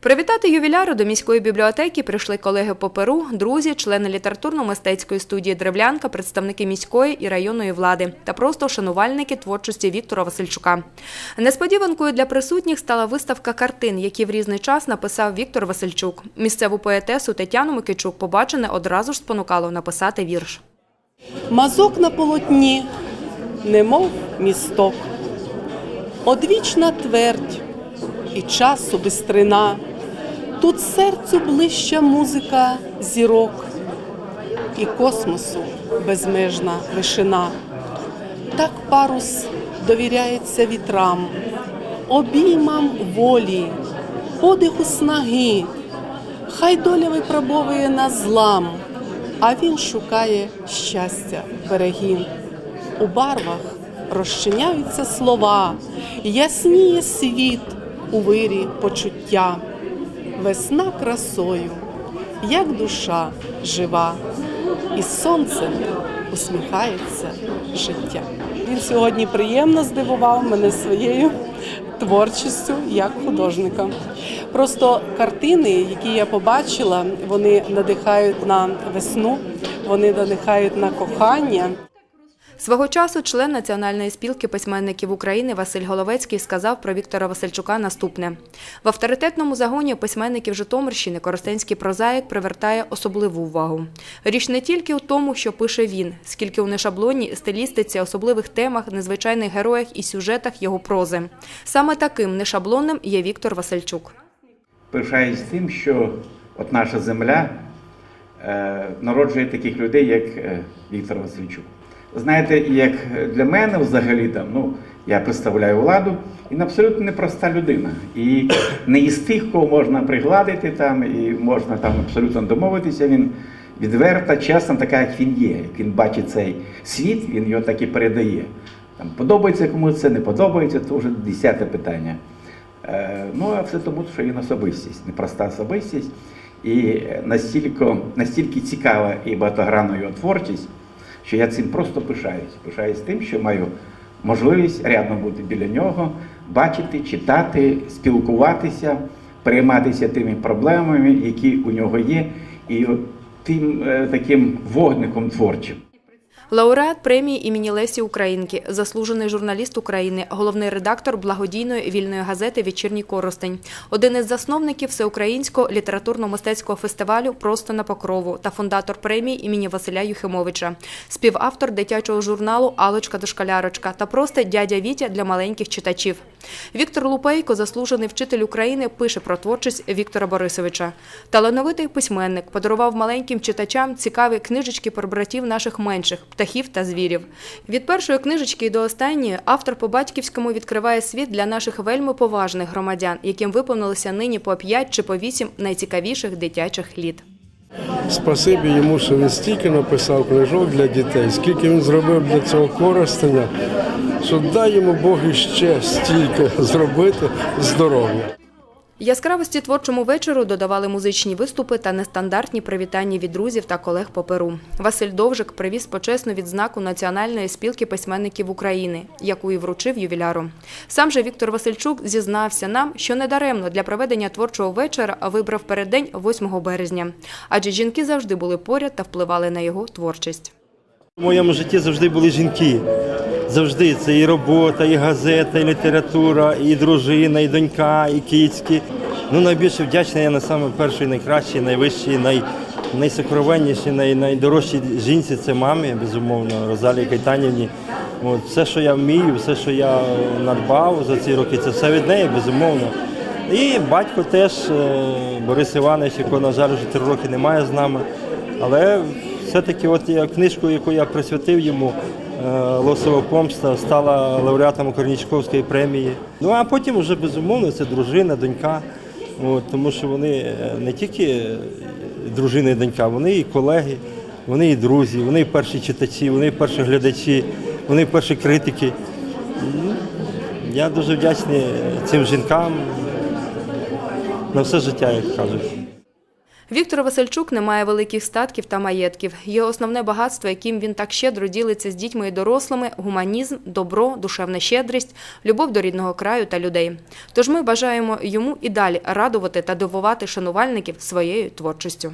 Привітати ювіляру до міської бібліотеки прийшли колеги по Перу, друзі, члени літературно-мистецької студії Древлянка, представники міської і районної влади та просто шанувальники творчості Віктора Васильчука. Несподіванкою для присутніх стала виставка картин, які в різний час написав Віктор Васильчук. Місцеву поетесу Тетяну Микичук побачене одразу ж спонукало написати вірш. Мазок на полотні, немов місток, одвічна твердь і часу бистрина. Тут серцю ближча музика зірок і космосу безмежна вишина. Так парус довіряється вітрам, обіймам волі, подиху снаги. Хай доля випробовує на злам, а він шукає щастя берегів. У барвах розчиняються слова, ясніє світ у вирі почуття. Весна красою, як душа жива, і сонцем усміхається життя. Він сьогодні приємно здивував мене своєю творчістю як художника. Просто картини, які я побачила, вони надихають на весну, вони надихають на кохання. Свого часу член Національної спілки письменників України Василь Головецький сказав про Віктора Васильчука наступне: в авторитетному загоні письменників Житомирщини Коростенський прозаїк привертає особливу увагу. Річ не тільки у тому, що пише він, скільки у нешаблонній стилістиці, особливих темах, незвичайних героях і сюжетах його прози. Саме таким нешаблонним є Віктор Васильчук. пишаюсь тим, що от наша земля е, народжує таких людей, як е, Віктор Васильчук. Знаєте, як для мене взагалі там, ну, я представляю владу, він абсолютно непроста людина. І не із тих, кого можна пригладити там, і можна там абсолютно домовитися. Він відверта, чесна, така, як він є. Як він бачить цей світ, він його так і передає. Там, подобається комусь це, не подобається, це вже десяте питання. Е, Ну, а все тому, що він особистість, непроста особистість. І настільки, настільки цікава і багатогранна його творчість, що я цим просто пишаюсь. Пишаюсь тим, що маю можливість рядом бути біля нього, бачити, читати, спілкуватися, перейматися тими проблемами, які у нього є, і тим е, таким вогником творчим. Лауреат премії імені Лесі Українки, заслужений журналіст України, головний редактор благодійної вільної газети Вечірній Коростень, один із засновників всеукраїнського літературно-мистецького фестивалю Просто на покрову та фундатор премії імені Василя Юхимовича, співавтор дитячого журналу Алочка дошколярочка та просто дядя Вітя для маленьких читачів. Віктор Лупейко, заслужений вчитель України, пише про творчість Віктора Борисовича. Талановитий письменник подарував маленьким читачам цікаві книжечки про братів наших менших птахів та звірів. Від першої книжечки до останньої автор по батьківському відкриває світ для наших вельми поважних громадян, яким виповнилося нині по 5 чи по 8 найцікавіших дитячих літ. Спасибі йому, що він стільки написав книжок для дітей, скільки він зробив для цього користення, що дай йому Бог іще стільки зробити здоров'я. Яскравості творчому вечору додавали музичні виступи та нестандартні привітання від друзів та колег по Перу. Василь Довжик привіз почесну відзнаку Національної спілки письменників України, яку і вручив ювіляру. Сам же Віктор Васильчук зізнався нам, що недаремно для проведення творчого вечора вибрав переддень 8 березня, адже жінки завжди були поряд та впливали на його творчість. У моєму житті завжди були жінки. Завжди це і робота, і газета, і література, і дружина, і донька, і кицьки. Ну, найбільше вдячний я на саме першій, найкращій, найвищій, най, найсокровеннішій, най, найдорожчій жінці це мамі, безумовно, Розалії Кайтанівні. От, все, що я вмію, все, що я надбав за ці роки, це все від неї, безумовно. І батько теж, е, Борис Іванович, якого, на жаль, вже три роки немає з нами. Але все-таки от я книжку, яку я присвятив йому, Лосова помста, стала лауреатом Корнічковської премії. Ну а потім вже безумовно це дружина, донька. От, тому що вони е, не тільки е, дружина і донька, вони і колеги, вони і друзі, вони і перші читачі, вони і перші глядачі, вони і перші критики. Ну, Я дуже вдячний цим жінкам на все життя, як кажуть. Віктор Васильчук не має великих статків та маєтків. Його основне багатство, яким він так щедро ділиться з дітьми і дорослими – гуманізм, добро, душевна щедрість, любов до рідного краю та людей. Тож ми бажаємо йому і далі радувати та дивувати шанувальників своєю творчістю.